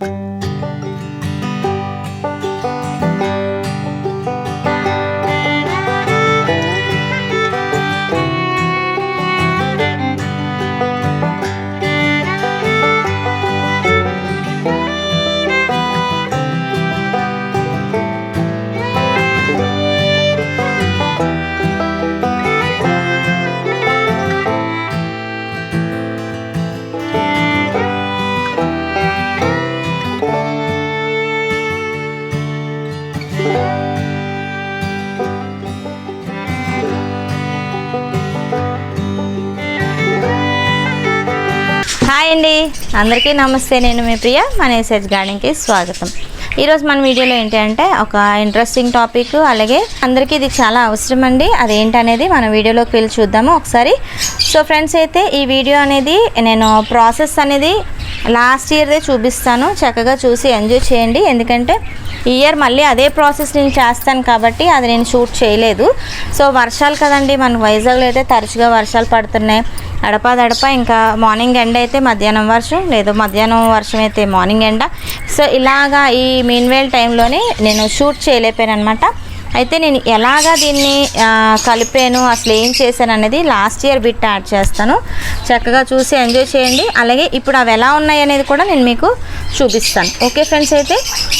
Hi అందరికీ నమస్తే నేను మీ ప్రియ మన గార్డెన్కి స్వాగతం. ఈరోజు మన వీడియోలో ఏంటి అంటే ఒక ఇంట్రెస్టింగ్ టాపిక్ అలాగే అందరికీ ఇది చాలా అవసరం అండి అదేంటనేది మన వీడియోలోకి వెళ్ళి చూద్దాము ఒకసారి. సో ఫ్రెండ్స్ అయితే ఈ వీడియో అనేది నేను ప్రాసెస్ అనేది లాస్ట్ ఇయర్దే చూపిస్తాను. చక్కగా చూసి ఎంజాయ్ చేయండి. ఎందుకంటే ఇయర్ మళ్ళీ అదే ప్రాసెస్ నేను చేస్తాను కాబట్టి అది నేను షూట్ చేయలేదు. సో వర్షాలు కదండి మన వైజాగ్లో అయితే తరచుగా వర్షాలు పడుతున్నాయి. అడపా దడప ఇంకా మార్నింగ్ ఎండ అయితే మధ్యాహ్నం వర్షం లేదు మధ్యాహ్నం వర్షం అయితే మార్నింగ్ ఎండ. సో ఇలాగా ఈ మీన్వేల్ టైంలోనే నేను షూట్ చేయలేకపోయాను అనమాట అయితే నేను ఎలాగా దీన్ని కలిపాను అసలు ఏం చేశాను అనేది లాస్ట్ ఇయర్ బిట్ యాడ్ చేస్తాను. చక్కగా చూసి ఎంజాయ్ చేయండి. అలాగే ఇప్పుడు అవి ఎలా ఉన్నాయి అనేది కూడా నేను మీకు చూపిస్తాను. ఓకే ఫ్రెండ్స్ అయితే?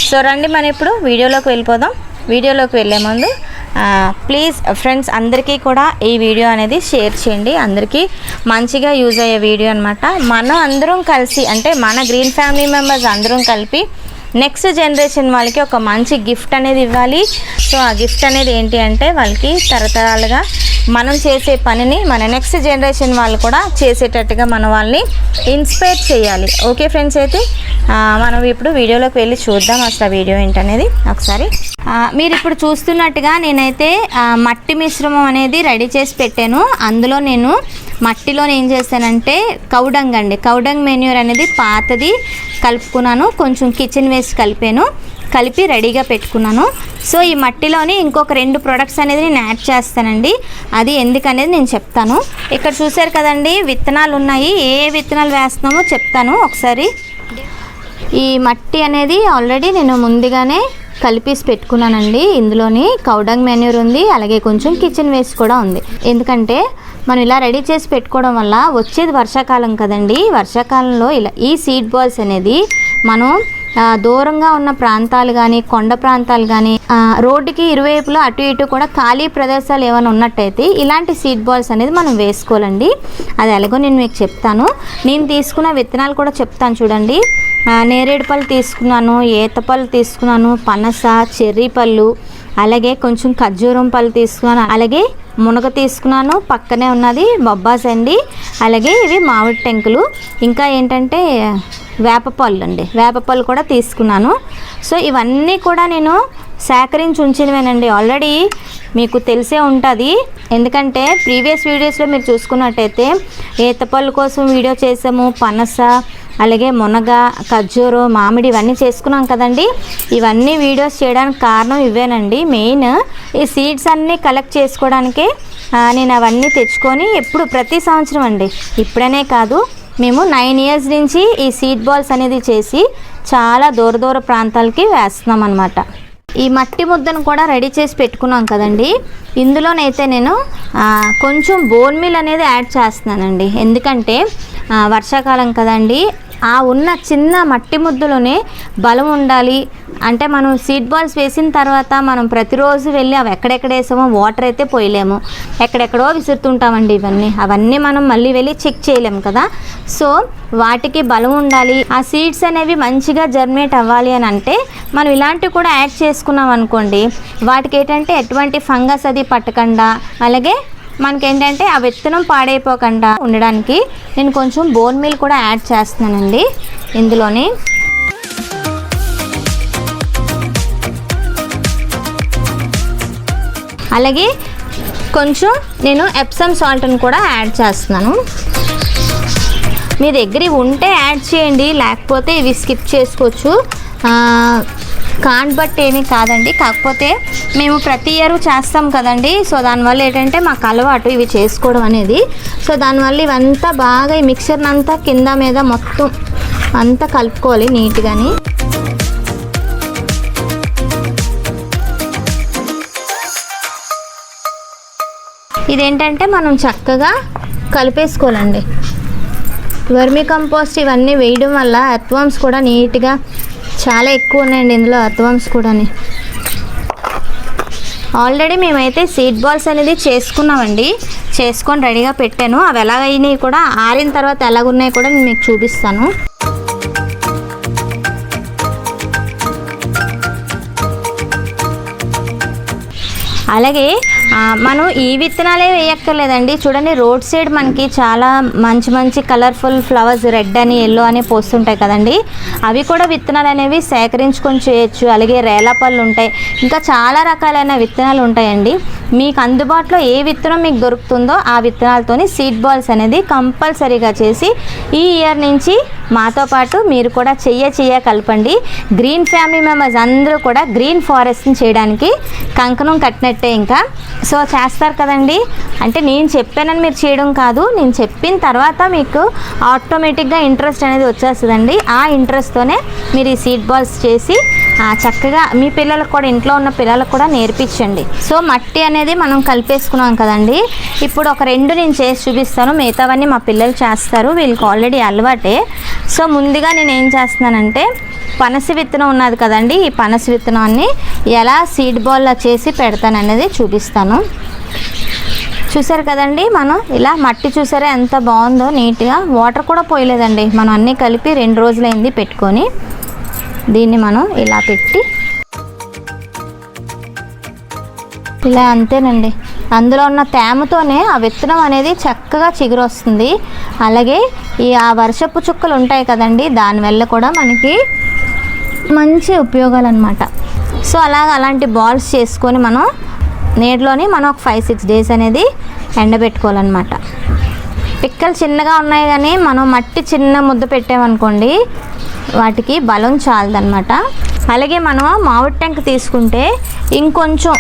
సో రండి మనం ఇప్పుడు వీడియోలోకి వెళ్ళిపోదాం. వీడియోలోకి వెళ్ళే ముందు ప్లీజ్ ఫ్రెండ్స్ అందరికీ కూడా ఈ వీడియో అనేది షేర్ చేయండి. అందరికీ మంచిగా యూజ్ అయ్యే వీడియో అనమాట మనం అందరం కలిసి అంటే మన గ్రీన్ ఫ్యామిలీ మెంబర్స్ అందరం కలిపి నెక్స్ట్ జనరేషన్ వాళ్ళకి ఒక మంచి గిఫ్ట్ అనేది ఇవ్వాలి. సో ఆ గిఫ్ట్ అనేది ఏంటి అంటే వాళ్ళకి తరతరాలుగా మనం చేసే పనిని మన నెక్స్ట్ జనరేషన్ వాళ్ళు కూడా చేసేటట్టుగా మన వాళ్ళని ఇన్స్పైర్ చేయాలి. ఓకే ఫ్రెండ్స్ అయితే మనం ఇప్పుడు వీడియోలోకి వెళ్ళి చూద్దాం అసలు ఆ వీడియో ఏంటనేది. ఒకసారి మీరు ఇప్పుడు చూస్తున్నట్టుగా నేనైతే మట్టి మిశ్రమం అనేది రెడీ చేసి పెట్టాను. అందులో నేను మట్టిలో ఏం చేశానంటే కౌడంగ్ అండి. కౌడంగ్ మెన్యూర్ అనేది పాతది కలుపుకున్నాను. కొంచెం కిచెన్ వేస్ట్ కలిపాను. కలిపి రెడీగా పెట్టుకున్నాను. సో ఈ మట్టిలోని ఇంకొక రెండు ప్రొడక్ట్స్ అనేది నేను యాడ్ చేస్తానండి. అది ఎందుకనేది నేను చెప్తాను. ఇక్కడ చూసారు కదండి విత్తనాలు ఉన్నాయి. ఏ విత్తనాలు వేస్తున్నామో చెప్తాను ఒకసారి. ఈ మట్టి అనేది ఆల్రెడీ నేను ముందుగానే కలిపేసి పెట్టుకున్నానండి. ఇందులోని కౌడంగ్ మెన్యూర్ ఉంది అలాగే కొంచెం కిచెన్ వేస్ట్ కూడా ఉంది. ఎందుకంటే మనం ఇలా రెడీ చేసి పెట్టుకోవడం వల్ల వచ్చేది వర్షాకాలం కదండి. వర్షాకాలంలో ఇలా ఈ సీడ్ బాల్స్ అనేది మనం దూరంగా ఉన్న ప్రాంతాలు కానీ కొండ ప్రాంతాలు కానీ రోడ్డుకి ఇరువైపులా అటు ఇటు కూడా ఖాళీ ప్రదేశాలు ఏమైనా ఉన్నట్టయితే ఇలాంటి సీడ్ బాల్స్ అనేది మనం వేసుకోవాలండి. అది ఎలాగో నేను మీకు చెప్తాను. నేను తీసుకున్న విత్తనాలు కూడా చెప్తాను చూడండి. నేరేడు పళ్ళు తీసుకున్నాను ఏతపళ్ళు తీసుకున్నాను పనస చెర్రీ పళ్ళు అలాగే కొంచెం ఖర్జూరం పళ్ళు తీసుకున్నాను అలాగే మునగ తీసుకున్నాను పక్కనే ఉన్నది బొబ్బాస్ అండి అలాగే ఇవి మామిడి టెంకులు. ఇంకా ఏంటంటే వేపపళ్ళు అండి వేపపళ్ళు కూడా తీసుకున్నాను. సో ఇవన్నీ కూడా నేను సేకరించి ఉంచినవేనండి. ఆల్రెడీ మీకు తెలిసే ఉంటుంది. ఎందుకంటే ప్రీవియస్ వీడియోస్లో మీరు చూసుకున్నట్టయితే ఈతపళ్ళు కోసం వీడియో చేసాము. పనస అలాగే మునగ ఖర్జూరు మామిడి ఇవన్నీ చేసుకున్నాం కదండి. ఇవన్నీ వీడియోస్ చేయడానికి కారణం ఇవేనండి. మెయిన్ ఈ సీడ్స్ అన్నీ కలెక్ట్ చేసుకోవడానికి నేను అవన్నీ తెచ్చుకొని ఎప్పుడు ప్రతి సంవత్సరం అండి. ఇప్పుడనే కాదు మేము నైన్ ఇయర్స్ నుంచి ఈ సీడ్ బాల్స్ అనేది చేసి చాలా దూర దూర ప్రాంతాలకి వేస్తున్నాం అనమాట ఈ మట్టి ముద్దను కూడా రెడీ చేసి పెట్టుకున్నాం కదండి. ఇందులోనైతే నేను కొంచెం బోన్ మీల్ అనేది యాడ్ చేస్తున్నానండి. ఎందుకంటే వర్షాకాలం కదండి ఆ ఉన్న చిన్న మట్టి ముద్దలోనే బలం ఉండాలి. అంటే మనం సీడ్ బాల్స్ వేసిన తర్వాత మనం ప్రతిరోజు వెళ్ళి అవి ఎక్కడెక్కడ వేసామో వాటర్ అయితే పోయలేము. ఎక్కడెక్కడో విసురుతుంటామండి ఇవన్నీ. అవన్నీ మనం మళ్ళీ వెళ్ళి చెక్ చేయలేము కదా. సో వాటికి బలం ఉండాలి. ఆ సీడ్స్ అనేవి మంచిగా జర్మినేట్ అవ్వాలి అని అంటే మనం ఇలాంటివి కూడా యాడ్ చేసుకున్నాం అనుకోండి. వాటికి ఏంటంటే ఎటువంటి ఫంగస్ అది పట్టకుండా అలాగే మనకేంటంటే ఆ విత్తనం పాడైపోకుండా ఉండడానికి నేను కొంచెం బోన్ మీల్ కూడా యాడ్ చేస్తున్నానండి. ఇందులోని అలాగే కొంచెం నేను ఎప్సమ్ సాల్ట్ని కూడా యాడ్ చేస్తున్నాను. మీ దగ్గర ఉంటే యాడ్ చేయండి లేకపోతే ఇవి స్కిప్ చేసుకోవచ్చు. ఆ, కాన్ బట్టి ఏమీ కాదండి. కాకపోతే మేము ప్రతి ఇయర్ చేస్తాం కదండి. సో దానివల్ల ఏంటంటే మాకు అలవాటు ఇవి చేసుకోవడం అనేది. సో దానివల్ల ఇవంతా బాగా ఈ మిక్సర్ని అంతా కింద మీద మొత్తం అంతా కలుపుకోవాలి నీట్గాని. ఇదేంటంటే మనం చక్కగా కలిపేసుకోవాలండి. వర్మి కంపోస్ట్ ఇవన్నీ వేయడం వల్ల అత్వామ్స్ కూడా నీట్గా చాలా ఎక్కువ ఉన్నాయండి ఇందులో అత్వామ్స్ కూడాని. ఆల్రెడీ మేమైతే సీడ్ బాల్స్ అనేది చేసుకున్నామండి. చేసుకొని రెడీగా పెట్టాను. అవి ఎలాగైనాయి కూడా ఆరిన తర్వాత ఎలాగున్నాయి కూడా నేను మీకు చూపిస్తాను. అలాగే మనం ఈ విత్తనాలే వేయక్కర్లేదండి. చూడండి రోడ్ సైడ్ మనకి చాలా మంచి మంచి కలర్ఫుల్ ఫ్లవర్స్ రెడ్ అని ఎల్లో అని పోస్తుంటాయి కదండి. అవి కూడా విత్తనాలు అనేవి సేకరించుకొని చేయొచ్చు. అలాగే రేలాపళ్ళు ఉంటాయి. ఇంకా చాలా రకాలైన విత్తనాలు ఉంటాయండి. మీకు అందుబాటులో ఏ విత్తనం మీకు దొరుకుతుందో ఆ విత్తనాలతోని సీడ్ బాల్స్ అనేది కంపల్సరీగా చేసి ఈ ఇయర్ నుంచి మాతో పాటు మీరు కూడా చెయ్య చెయ్య కలపండి. గ్రీన్ ఫ్యామిలీ మెంబర్స్ అందరూ కూడా గ్రీన్ ఫారెస్ట్ని చేయడానికి కంకణం కట్టినట్టే ఇంకా. సో చేస్తారు కదండి. అంటే నేను చెప్పానని మీరు చేయడం కాదు. నేను చెప్పిన తర్వాత మీకు ఆటోమేటిక్గా ఇంట్రెస్ట్ అనేది వచ్చేస్తుందండి. ఆ ఇంట్రెస్ట్తోనే మీరు ఈ సీడ్ బాల్స్ చేసి చక్కగా మీ పిల్లలకు కూడా ఇంట్లో ఉన్న పిల్లలకు కూడా నేర్పించండి. సో మట్టి అనేది మనం కలిపేసుకున్నాం కదండి. ఇప్పుడు ఒక రెండు నేను చేసి చూపిస్తాను. మిగతావన్నీ మా పిల్లలు చేస్తారు. వీళ్ళకి ఆల్రెడీ అలవాటే. సో ముందుగా నేను ఏం చేస్తున్నానంటే పనస విత్తనం ఉన్నది కదండి ఈ పనస విత్తనాన్ని ఎలా సీడ్ బాల్లా చేసి పెడతాననేది చూపిస్తాను. చూసారు కదండి మనం ఇలా మట్టి చూసారా ఎంత బాగుందో నీట్గా. వాటర్ కూడా పోయలేదండి మనం అన్నీ కలిపి రెండు రోజులైంది పెట్టుకొని. దీన్ని మనం ఇలా పెట్టి ఇలా అంతేనండి. అందులో ఉన్న తేమతోనే ఆ విత్తనం అనేది చక్కగా చిగురు వస్తుంది అలాగే ఈ ఆ వర్షపు చుక్కలు ఉంటాయి కదండి దానివల్ల కూడా మనకి మంచి ఉపయోగాలు అనమాట సో అలాగ అలాంటి బాల్స్ చేసుకొని మనం నీటిలోని మనం ఒక ఫైవ్ సిక్స్ డేస్ అనేది ఎండబెట్టుకోవాలన్నమాట. పిక్కలు చిన్నగా ఉన్నాయి కానీ మనం మట్టి చిన్న ముద్ద పెట్టామనుకోండి వాటికి బలం చాలదన్నమాట. అలాగే మనం మామిడి టెంక తీసుకుంటే ఇంకొంచెం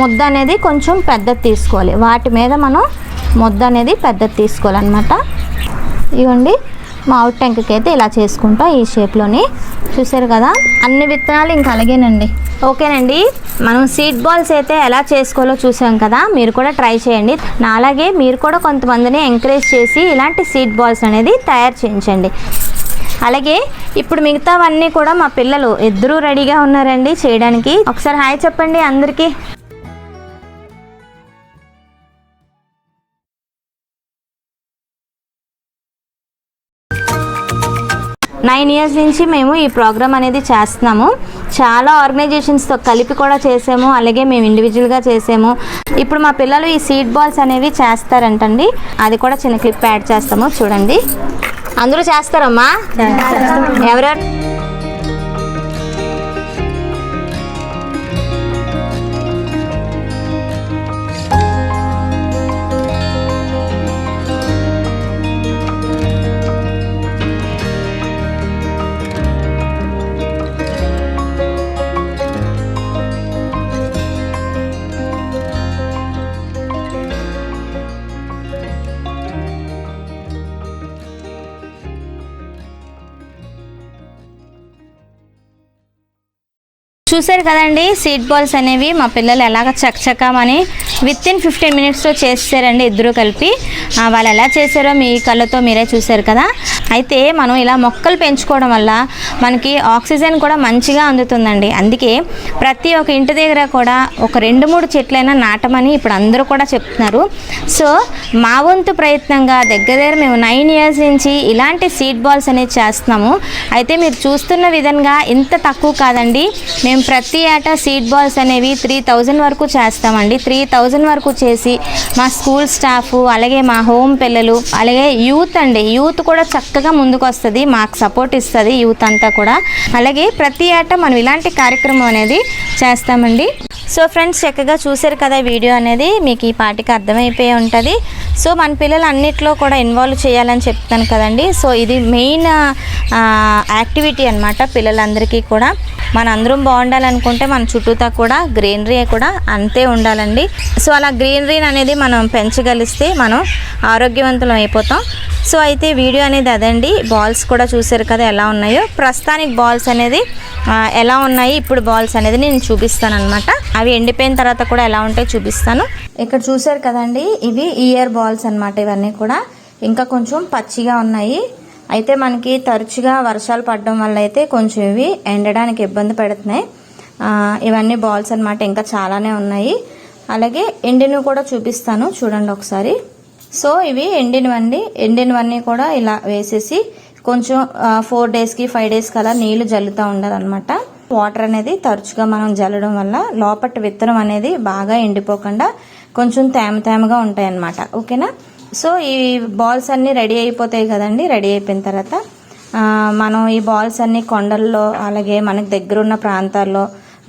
ముద్ద అనేది కొంచెం పెద్దది తీసుకోవాలి. వాటి మీద మనం ముద్ద అనేది పెద్దది తీసుకోవాలన్నమాట. ఇవ్వండి మామిడి టెంకకి అయితే ఇలా చేసుకుంటాం ఈ షేప్లోని. చూసారు కదా? అన్ని విత్తనాలు ఇంకా అలాగేనండి. ఓకేనండి. మనం సీడ్ బాల్స్ అయితే ఎలా చేసుకోవాలో చూసాం కదా? మీరు కూడా ట్రై చేయండి. నా అలాగే మీరు కూడా కొంతమందిని ఎంకరేజ్ చేసి ఇలాంటి సీడ్ బాల్స్ అనేది తయారు చేయించండి. అలాగే ఇప్పుడు మిగతావన్నీ కూడా మా పిల్లలు ఇద్దరూ రెడీగా ఉన్నారండి చేయడానికి. ఒకసారి హాయ్ చెప్పండి అందరికీ. నైన్ ఇయర్స్ నుంచి మేము ఈ ప్రోగ్రామ్ అనేది చేస్తున్నాము. చాలా ఆర్గనైజేషన్స్తో కలిపి కూడా చేసాము. అలాగే మేము ఇండివిజువల్గా చేసాము. ఇప్పుడు మా పిల్లలు ఈ సీడ్ బాల్స్ అనేవి చేస్తారంటండి. అది కూడా చిన్న క్లిప్ యాడ్ చేస్తాము. చూడండి. అందరూ చేస్తారమ్మా? ఎవరెవరు చూసారు కదండి సీట్ బాల్స్ అనేవి మా పిల్లలు ఎలాగ చకచకామని విత్ ఇన్ ఫిఫ్టీన్ మినిట్స్లో చేస్తారండి ఇద్దరు కలిపి. వాళ్ళు ఎలా చేశారో మీ కళ్ళతో మీరే చూశారు కదా. అయితే మనం ఇలా మొక్కలు పెంచుకోవడం వల్ల మనకి ఆక్సిజన్ కూడా మంచిగా అందుతుందండి. అందుకే ప్రతి ఒక్క ఇంటి దగ్గర కూడా ఒక రెండు మూడు చెట్లైనా నాటమని ఇప్పుడు అందరూ కూడా చెప్తున్నారు. సో మా వంతు ప్రయత్నంగా దగ్గర దగ్గర మేము నైన్ ఇయర్స్ నుంచి ఇలాంటి సీడ్ బాల్స్ అనేది చేస్తున్నాము. అయితే మీరు చూస్తున్న విధంగా ఇంత తక్కువ కాదండి. మేము ప్రతి ఏటా సీడ్ బాల్స్ అనేవి త్రీ థౌజండ్ వరకు చేస్తామండి. త్రీ థౌజండ్ వరకు చేసి మా స్కూల్ స్టాఫ్ అలాగే మా హోమ్ పిల్లలు అలాగే యూత్ అండి. యూత్ కూడా చక్కగా ముందుకు వస్తుంది మాకు సపోర్ట్ ఇస్తుంది యూత్ అంతా కూడా. అలాగే ప్రతి ఏటా మనం ఇలాంటి కార్యక్రమం అనేది చేస్తామండి. సో ఫ్రెండ్స్ చక్కగా చూశారు కదా వీడియో అనేది మీకు ఈ పాటికి అర్థమైపోయి ఉంటుంది. సో మన పిల్లలు అన్నిట్లో కూడా ఇన్వాల్వ్ చేయాలని చెప్తాను కదండి. సో ఇది మెయిన్ యాక్టివిటీ అనమాట పిల్లలందరికీ కూడా. మన అందరం బాగుండాలనుకుంటే మన చుట్టూతా కూడా గ్రీనరీ కూడా అంతే ఉండాలండి. సో అలా గ్రీనరీ అనేది మనం పెంచగలిస్తే మనం ఆరోగ్యవంతులం అయిపోతాం. సో అయితే వీడియో అనేది అదండి. బాల్స్ కూడా చూసారు కదా ఎలా ఉన్నాయో. ప్రస్తుతానికి బాల్స్ అనేది ఎలా ఉన్నాయి ఇప్పుడు బాల్స్ అనేది నేను చూపిస్తాను అనమాట అవి ఎండిపోయిన తర్వాత కూడా ఎలా ఉంటాయో చూపిస్తాను. ఇక్కడ చూసారు కదండి ఇవి ఇయర్ బాల్స్ అన్నమాట ఇవన్నీ కూడా. ఇంకా కొంచెం పచ్చిగా ఉన్నాయి. అయితే మనకి తరచుగా వర్షాలు పడడం వల్ల అయితే కొంచెం ఇవి ఎండడానికి ఇబ్బంది పెడుతున్నాయి. ఇవన్నీ బాల్స్ అన్నమాట ఇంకా చాలానే ఉన్నాయి. అలాగే ఎండినవి కూడా చూపిస్తాను చూడండి ఒకసారి. సో ఇవి ఎండినవండి ఎండినవన్నీ కూడా ఇలా వేసేసి కొంచెం ఫోర్ డేస్కి ఫైవ్ డేస్కి అలా నీళ్ళు జల్లుతూ ఉండాలన్నమాట. వాటర్ అనేది తరచుగా మనం జల్లడం వల్ల లోపటి విత్తనం అనేది బాగా ఎండిపోకుండా కొంచెం తేమ తేమగా ఉంటాయి అన్నమాట ఓకేనా? సో ఈ బాల్స్ అన్నీ రెడీ అయిపోతాయి కదండి రెడీ అయిపోయిన తర్వాత మనం ఈ బాల్స్ అన్నీ కొండల్లో అలాగే మనకు దగ్గర ఉన్న ప్రాంతాల్లో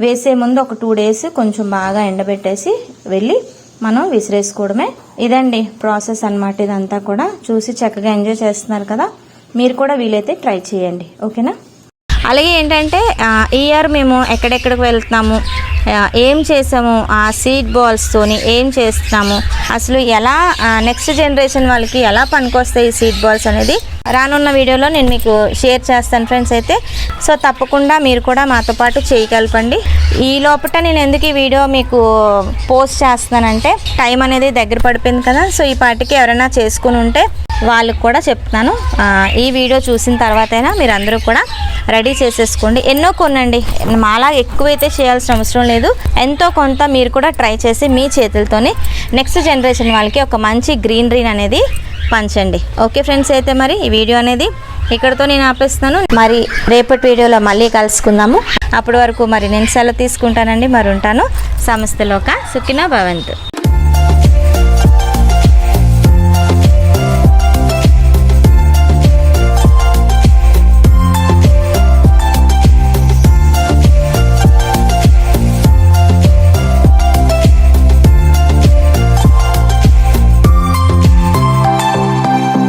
వేసే ముందు ఒక టూ డేస్ కొంచెం బాగా ఎండబెట్టేసి వెళ్ళి మనం విసిరేసుకోవడమే ఇదండి ప్రాసెస్ అన్నమాట ఇదంతా కూడా. చూసి చక్కగా ఎంజాయ్ చేస్తున్నారు కదా మీరు కూడా వీలైతే ట్రై చేయండి. ఓకేనా? అలాగే ఏంటంటే ఈ ఇయర్ మేము ఎక్కడెక్కడికి వెళ్తున్నాము ఏం చేసాము ఆ సీడ్ బాల్స్తోని ఏం చేస్తున్నాము అసలు ఎలా నెక్స్ట్ జనరేషన్ వాళ్ళకి ఎలా పనికొస్తాయి ఈ సీడ్ బాల్స్ అనేది రానున్న వీడియోలో నేను మీకు షేర్ చేస్తాను ఫ్రెండ్స్ అయితే. సో తప్పకుండా మీరు కూడా మాతో పాటు చేయగలపండి. ఈ లోపల నేను ఎందుకు ఈ వీడియో మీకు పోస్ట్ చేస్తున్నానంటే టైం అనేది దగ్గర పడిపోయింది కదా సో ఈ పాటికి ఎవరైనా చేసుకుని ఉంటే వాళ్ళకి కూడా చెప్తాను ఈ వీడియో చూసిన తర్వాతైనా మీరు అందరూ కూడా రెడీ చేసేసుకోండి. ఎన్నో కొనండి. మాలా ఎక్కువైతే చేయాల్సిన అవసరం లేదు. ఎంతో కొంత మీరు కూడా ట్రై చేసి మీ చేతులతోనే నెక్స్ట్ జనరేషన్ వాళ్ళకి ఒక మంచి గ్రీనరీ అనేది పంచండి. ఓకే ఫ్రెండ్స్ అయితే మరి ఈ వీడియో అనేది ఇక్కడతో నేను ఆపేస్తాను మరి రేపటి వీడియోలో మళ్ళీ కలుసుకుందాము. అప్పటి వరకు మరి నేను సెలవు తీసుకుంటానండి. మరి ఉంటాను సంస్థలోక సుఖిన భవంతు.